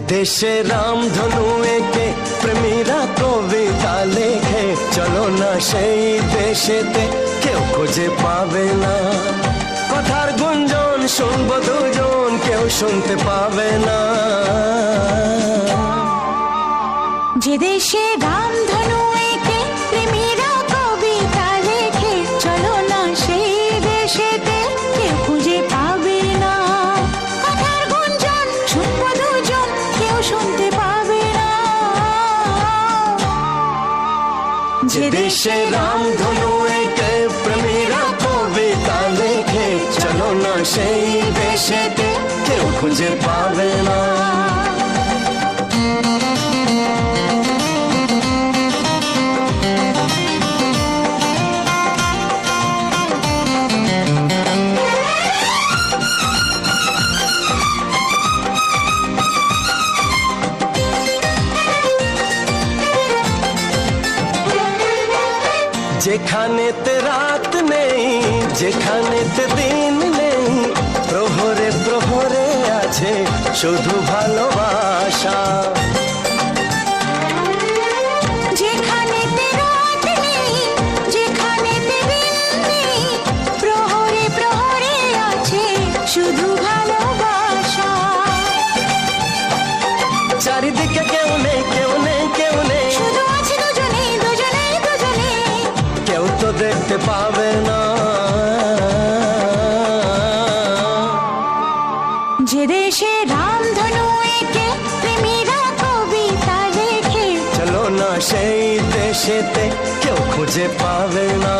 দেশে রামধনু একে প্রেমীরা কবিতা লেখে। চলো না সেই দেশেতে কেউ খুঁজে পাবে না। কথার গুঞ্জন, শুনব দুজন, কেউ শুনতে পাবে না। যে দেশে রামধনু দেশে রামধনু একে প্রেমীরা কবিতা লেখে। চলো না সেই দেশেতে কেউ খুঁজে পাবে না। যেখানেতে রাত নেই যেখানে তে দিন নেই প্রহরে প্রহরে আছে শুধু ভালোবাসা। দেশেতে কেউ খুঁজে পাবে না।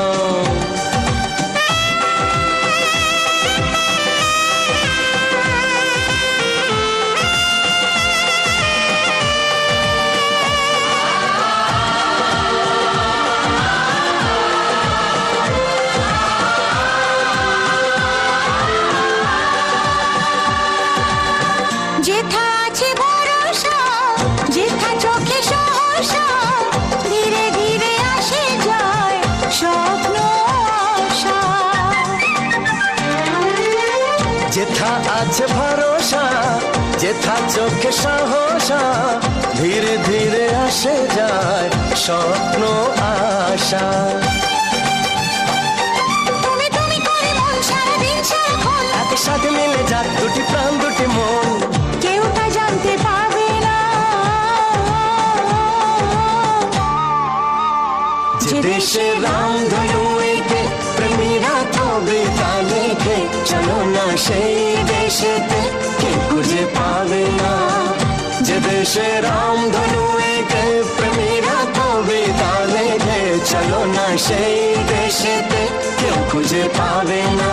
আছে ভরসা যেথা চোখে সাহসা ধীরে ধীরে আসে যায় স্বপ্ন আশা। একসাথে মিলে যাক দুটি প্রাণ দুটি মন। কেউ তা জানতে পারবে না। যে দেশে রামধনু প্রেমীরা কবিতা লেখে চলো না সেই দেশেতে। কে খুঁজে পাবে না? যে দেশে রামধনু একে প্রেমীরা কবিতা লেখে চলো না সেই দেশেতে। কেউ খুঁজে পাবে না।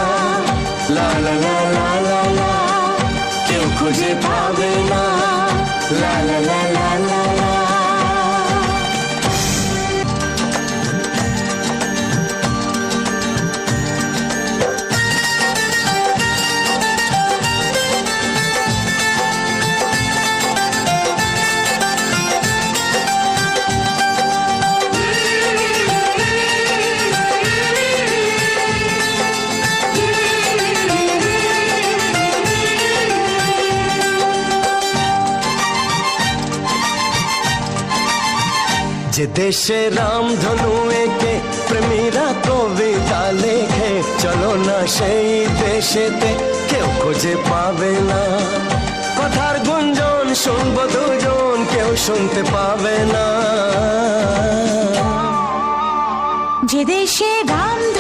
লা লা লা লা লা কেউ খুঁজে পাবে যে দেশে রামধনু একে প্রেমীরা কবিতা লেখে, চলো না সেই দেশেতে কেউ খুঁজে পাবে না। কথার গুঞ্জন, শুনব দুজন, কেউ শুনতে পাবে না। যে দেশে রামধনু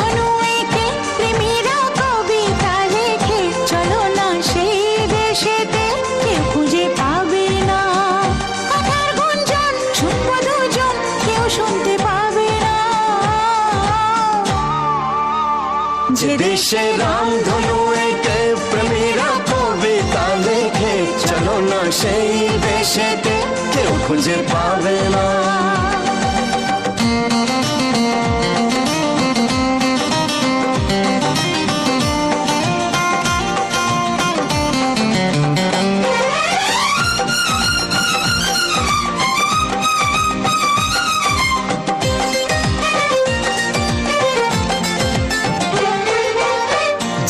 সেই দেশেতে কেউ খুঁজে পাবে না।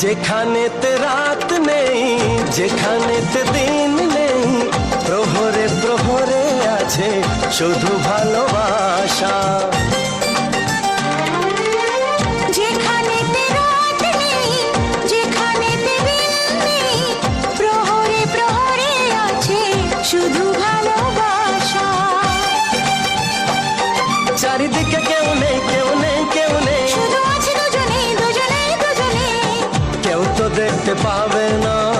যেখানেতে রাত নেই যেখানেতে দিন নেই প্রহরে আছে শুধু ভালোবাসা। প্রহরে প্রহরে আছে শুধু ভালোবাসা। চারিদিকে কেউ নেই কেউ নেই কেউ নেই। শুধু আছে দুজনে দুজনে দুজনে। কেউ তো দেখতে পাবে না।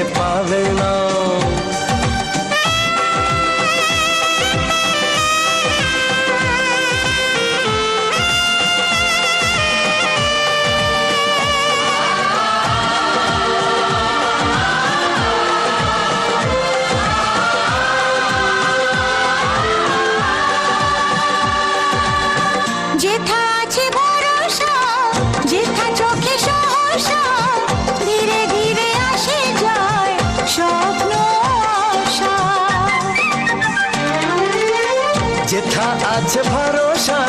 কেউ আছে ভরসা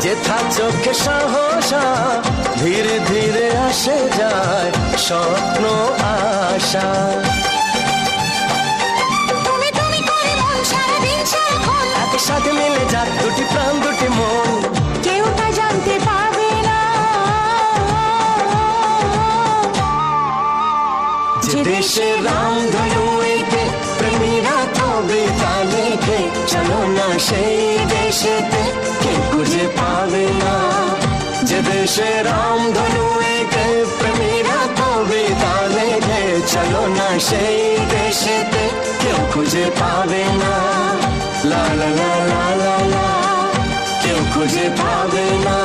যেথা চোখে সাহসা ধীরে ধীরে আসে যায় স্বপ্ন আশা। একসাথে মিলে যাক দুটি প্রাণ দুটি মন। কেউ তা জানতে পারবে না। যে দেশে রামধনু চলো না সেই দেশেতে, কে খুঁজে পাবে না? যে দেশে রামধনু এঁকে প্রেমীরা কবিতা লেখে চলো না সেই দেশেতে, কেউ খুঁজে পাবে না। লা লা লা লা লা কেউ খুঁজে পাবে না।